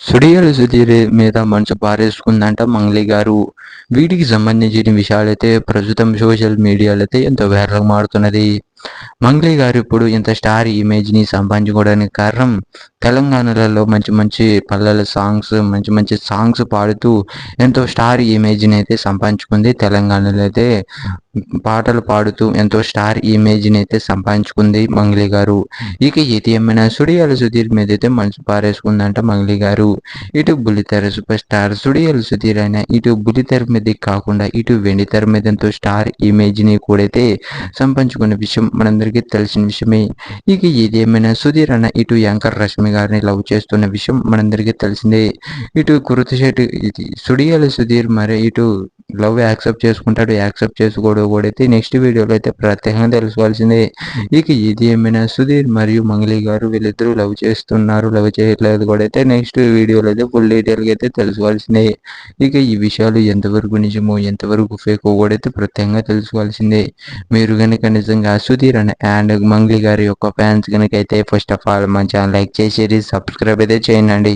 సుడిగాలి సుధీర్ మీద మనసు పారేసుకుందంట మంగ్లీ గారు. వీటికి సంబంధించిన విషయాలైతే ప్రస్తుతం సోషల్ మీడియాలో అయితే ఎంతో వైరల్ మారుతున్నది. మంగ్లీ గారు ఇప్పుడు ఇంత స్టార్ ఇమేజ్ని సంపాదించుకోవడానికి కారణం తెలంగాణలలో మంచి మంచి పల్లెల సాంగ్స్ మంచి మంచి సాంగ్స్ పాడుతూ ఎంతో స్టార్ ఇమేజ్ని అయితే సంపాదించుకుంది తెలంగాణలో అయితే. పాటలు పాడుతూ ఎంతో స్టార్ ఇమేజ్ని అయితే సంపాదించుకుంది మంగ్లీ గారు. ఇక ఇది ఏమైనా సుడియాల సుధీర్ మీద అయితే మనసు పారేసుకుందంట మంగ్లీ గారు. ఇటు బుల్లితెర సూపర్ స్టార్ సుడియాల సుధీర్ అయినా ఇటు బుల్లితెర మీద కాకుండా ఇటు వెండితెర మీద ఎంతో స్టార్ ఇమేజ్ని కూడైతే సంపాదించుకున్న విషయం మనందరికీ తెలిసిన విషయమే. ఇక ఏదేమైనా సుధీర్ అన్న ఇటు యాంకర్ రష్మి గారిని లవ్ చేస్తున్న విషయం మనందరికీ తెలిసిందే. ఇటు కురుతశెట్టి ఇది సుడియాల సుధీర్ మరి ఇటు లవ్ యాక్సెప్ట్ చేసుకుంటాడు యాక్సెప్ట్ చేసుకోడు కూడా అయితే నెక్స్ట్ వీడియోలో అయితే ప్రత్యేకంగా తెలుసుకోవాల్సిందే. ఇక ఇది ఏమైనా సుధీర్ మరియు మంగళి గారు వీళ్ళిద్దరూ లవ్ చేస్తున్నారు లవ్ చేయట్లేదు కూడా అయితే నెక్స్ట్ వీడియోలో అయితే ఫుల్ డీటెయిల్గా అయితే తెలుసుకోవాల్సిందే. ఇక ఈ విషయాలు ఎంతవరకు నిజమో ఎంతవరకు ఫేకో కూడా అయితే ప్రత్యేకంగా తెలుసుకోవాల్సిందే. మీరు కనుక నిజంగా సుధీర్ అండ్ అండ్ మంగ్లీ గారి యొక్క ఫ్యాన్స్ కనుక అయితే ఫస్ట్ ఆఫ్ ఆల్ మన ఛానల్ లైక్ చేసేది సబ్స్క్రైబ్ అయితే చేయండి.